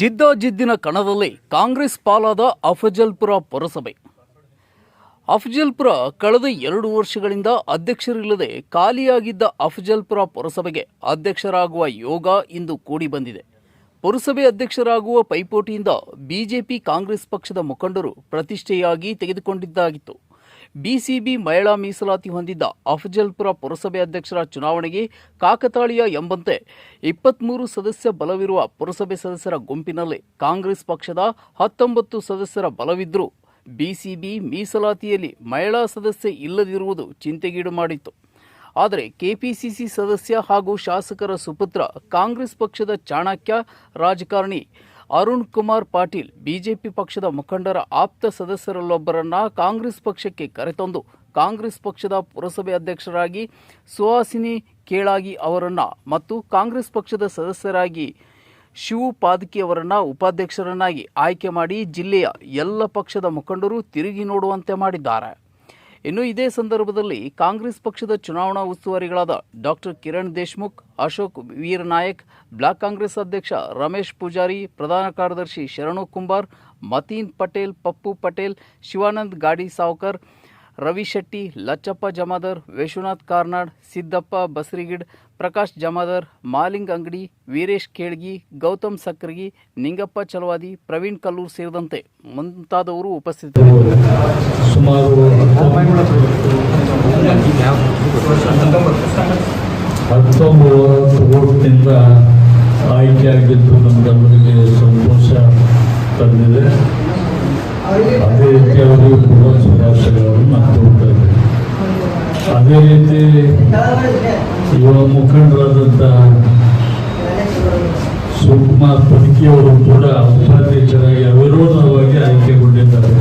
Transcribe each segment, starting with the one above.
ಜಿದ್ದಾಜಿದ್ದಿನ ಕಣದಲ್ಲಿ ಕಾಂಗ್ರೆಸ್ ಪಾಲಾದ ಅಫಜಲ್ಪುರ ಪುರಸಭೆ. ಅಫಜಲ್ಪುರ ಕಳೆದ ಎರಡು ವರ್ಷಗಳಿಂದ ಅಧ್ಯಕ್ಷರಿಲ್ಲದೆ ಖಾಲಿಯಾಗಿದ್ದ ಅಫಜಲ್ಪುರ ಪುರಸಭೆಗೆ ಅಧ್ಯಕ್ಷರಾಗುವ ಯೋಗ ಇಂದು ಕೂಡಿ ಬಂದಿದೆ. ಪುರಸಭೆ ಅಧ್ಯಕ್ಷರಾಗುವ ಪೈಪೋಟಿಯಿಂದ ಬಿಜೆಪಿ ಕಾಂಗ್ರೆಸ್ ಪಕ್ಷದ ಮುಖಂಡರು ಪ್ರತಿಷ್ಠೆಯಾಗಿ ತೆಗೆದುಕೊಂಡಿದ್ದಾಗಿತ್ತು. ಬಿಸಿಬಿ ಮಹಿಳಾ ಮೀಸಲಾತಿ ಹೊಂದಿದ್ದ ಅಫಜಲ್ಪುರ ಪುರಸಭೆ ಅಧ್ಯಕ್ಷರ ಚುನಾವಣೆಗೆ ಕಾಕತಾಳೀಯ ಎಂಬಂತೆ ಇಪ್ಪತ್ಮೂರು ಸದಸ್ಯ ಬಲವಿರುವ ಪುರಸಭೆ ಸದಸ್ಯರ ಗುಂಪಿನಲ್ಲಿ ಕಾಂಗ್ರೆಸ್ ಪಕ್ಷದ ಹತ್ತೊಂಬತ್ತು ಸದಸ್ಯರ ಬಲವಿದ್ದರೂ ಬಿಸಿಬಿ ಮೀಸಲಾತಿಯಲ್ಲಿ ಮಹಿಳಾ ಸದಸ್ಯ ಇಲ್ಲದಿರುವುದು ಚಿಂತೆಗೀಡು ಮಾಡಿತ್ತು. ಆದರೆ ಕೆಪಿಸಿಸಿ ಸದಸ್ಯ ಹಾಗೂ ಶಾಸಕರ ಸುಪುತ್ರ ಕಾಂಗ್ರೆಸ್ ಪಕ್ಷದ ಚಾಣಕ್ಯ ರಾಜಕಾರಣಿ ಅರುಣ್ ಕುಮಾರ್ ಪಾಟೀಲ್ ಬಿಜೆಪಿ ಪಕ್ಷದ ಮುಖಂಡರ ಆಪ್ತ ಸದಸ್ಯರಲ್ಲೊಬ್ಬರನ್ನ ಕಾಂಗ್ರೆಸ್ ಪಕ್ಷಕ್ಕೆ ಕರೆತಂದು ಕಾಂಗ್ರೆಸ್ ಪಕ್ಷದ ಪುರಸಭೆ ಅಧ್ಯಕ್ಷರಾಗಿ ಸುಹಾಸಿನಿ ಕೇಳಾಗಿ ಅವರನ್ನ ಮತ್ತು ಕಾಂಗ್ರೆಸ್ ಪಕ್ಷದ ಸದಸ್ಯರಾಗಿ ಶಿವ ಪಾದಕಿ ಅವರನ್ನ ಉಪಾಧ್ಯಕ್ಷರನ್ನಾಗಿ ಆಯ್ಕೆ ಮಾಡಿ ಜಿಲ್ಲೆಯ ಎಲ್ಲ ಪಕ್ಷದ ಮುಖಂಡರು ತಿರುಗಿ ನೋಡುವಂತೆ ಮಾಡಿದ್ದಾರೆ. ಇನ್ನು ಇದೇ ಸಂದರ್ಭದಲ್ಲಿ ಕಾಂಗ್ರೆಸ್ ಪಕ್ಷದ ಚುನಾವಣಾ ಉಸ್ತುವಾರಿಗಳಾದ ಡಾಕ್ಟರ್ ಕಿರಣ್ ದೇಶ್ಮುಖ್, ಅಶೋಕ್ ವೀರನಾಯಕ್ ಬ್ಲಾಕ್ ಕಾಂಗ್ರೆಸ್ ಅಧ್ಯಕ್ಷ ರಮೇಶ್ ಪೂಜಾರಿ, ಪ್ರಧಾನ ಕಾರ್ಯದರ್ಶಿ ಶರಣು ಕುಂಬಾರ್, ಮತೀನ್ ಪಟೇಲ್, ಪಪ್ಪು ಪಟೇಲ್, ಶಿವಾನಂದ್ ಗಾಡಿ ಸಾವ್ಕರ್ ರವಿ ಶೆಟ್ಟಿ, ಲಚ್ಚಪ್ಪ ಜಮಾದರ್ ವಿಶ್ವನಾಥ್ ಕಾರ್ನಾಡ್, ಸಿದ್ದಪ್ಪ ಬಸರಿಗಿಡ್, ಪ್ರಕಾಶ್ ಜಮಾದರ್, ಮಾಲಿಂಗ್ ಅಂಗಡಿ, ವೀರೇಶ್ ಖೇಳ್ಗಿ, ಗೌತಮ್ ಸಕ್ರಗಿ, ನಿಂಗಪ್ಪ ಚಲವಾದಿ, ಪ್ರವೀಣ್ ಕಲ್ಲೂರ್ ಸೇರಿದಂತೆ ಮುಂತಾದವರು ಉಪಸ್ಥಿತರಿದ್ದರು ನಮಗೆಲ್ಲರಿಗೆ ಸಂತೋಷ ತಂದಿದೆ. ಅದೇ ರೀತಿ ಅವರಿಗೂ ಕೂಡ ಶುಭಾಶಯಗಳನ್ನು ನಾನು ಕೊಡ್ತೇನೆ ಅದೇ ರೀತಿ ಯುವ ಮುಖಂಡರಾದಂಥ ಶಿವಕುಮಾರ್ ಪದಕಿಯವರು ಕೂಡ ಉಪಾಧ್ಯಕ್ಷರಾಗಿ ಅವಿರೋಧವಾಗಿ ಆಯ್ಕೆಗೊಂಡಿದ್ದಾರೆ.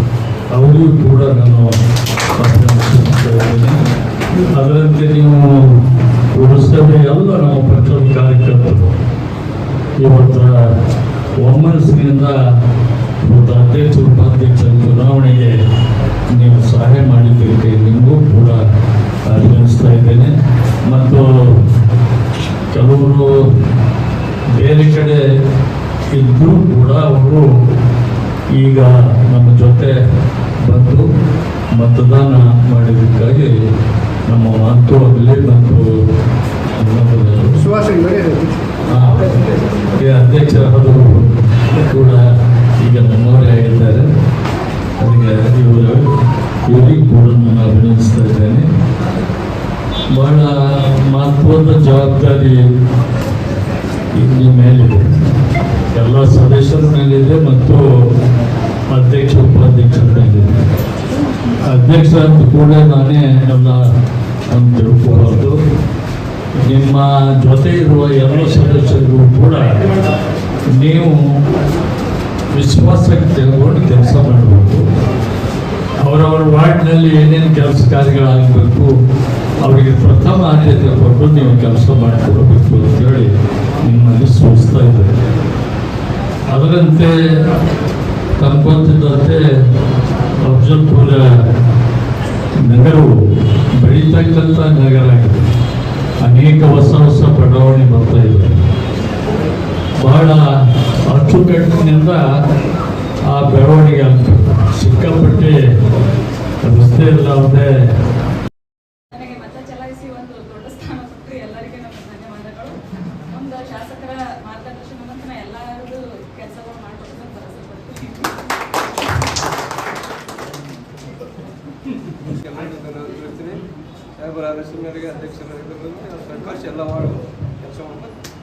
ಅವರಿಗೂ ಕೂಡ ನಾನು ಅದರಂತೆ ನೀವು ಪುರಸಭೆ ಎಲ್ಲ ನಮ್ಮ ಪಕ್ಷದ ಕಾರ್ಯಕರ್ತರು. ಇವತ್ತ ಒಮ್ಮನಸ್ಸಿನಿಂದ ಅಧ್ಯಕ್ಷ ಉಪಾಧ್ಯಕ್ಷರ ಚುನಾವಣೆಗೆ ನೀವು ಸಹಾಯ ಮಾಡಿದ್ದಕ್ಕೆ ನಿಮಗೂ ಕೂಡ ಅಭಿನಂದಿಸ್ತಾ ಇದ್ದೇನೆ. ಮತ್ತು ಕೆಲವರು ಬೇರೆ ಕಡೆ ಇದ್ದರೂ ಕೂಡ ಅವರು ಈಗ ನಮ್ಮ ಜೊತೆ ಬಂದು ಮತದಾನ ಮಾಡಿದ್ದಕ್ಕಾಗಿ ಬಹಳ ಮಹತ್ವದ ಜವಾಬ್ದಾರಿ ಇಲ್ಲಿ ಮೇಲಿದೆ. ಎಲ್ಲ ಸದಸ್ಯರ ಮೇಲಿದೆ ಮತ್ತು ಅಧ್ಯಕ್ಷ ಉಪಾಧ್ಯಕ್ಷರ ಮೇಲಿದೆ ಅಧ್ಯಕ್ಷ ಅಂತ ಕೂಡ ನಾನೇ ಎಲ್ಲ ಒಂದು ತಿಳ್ಕೊಳ್ಳೋದು ನಿಮ್ಮ ಜೊತೆ ಇರುವ ಎಲ್ಲ ಸದಸ್ಯರಿಗೂ ಕೂಡ ನೀವು ವಿಶ್ವಾಸಕ್ಕೆ ತೆಗೆದುಕೊಂಡು ಕೆಲಸ ಮಾಡಬೇಕು ಅವರವರ ವಾರ್ಡ್ನಲ್ಲಿ ಏನೇನು ಕೆಲಸ ಕಾರ್ಯಗಳಾಗಬೇಕು ಅವರಿಗೆ ಪ್ರಥಮ ಆದ್ಯತೆ ಕೊಟ್ಟು ನೀವು ಕೆಲಸ ಮಾಡಿಕೊಡಬೇಕು ಅಂತೇಳಿ ನಿಮ್ಮಲ್ಲಿ ಸೂಚಿಸ್ತಾ ಇದ್ದಾರೆ. ಅದರಂತೆ ತಂದ್ಕೊತಿದ್ದಂತೆ ಅಬ್ಜಲ್ಪುರ ನಗರವು ಬೆಳೀತಕ್ಕಂಥ ನಗರ ಆಗಿದೆ. ಅನೇಕ ಹೊಸ ಹೊಸ ಬಡಾವಣೆ ಬರ್ತಾ ಇದೆ. ಬಹಳ ಅಚ್ಚುಕಟ್ಟಿನಿಂದ ಆ ಬೆಳವಣಿಗೆ ಆಗ್ತದೆ ಸಿಕ್ಕಾಪಟ್ಟೆ ರಸ್ತೆ ಇಲ್ಲದೆ ಸಾಹೇಬರ ಆದೇಶದ ಮೇರೆಗೆ ಅಧ್ಯಕ್ಷರಾಗಿರೋದ್ರಿಂದ ಸಂಘರ್ಷ ಎಲ್ಲ ಮಾಡುವ ಕೆಲಸ ಮಾಡ್ಬೇಕು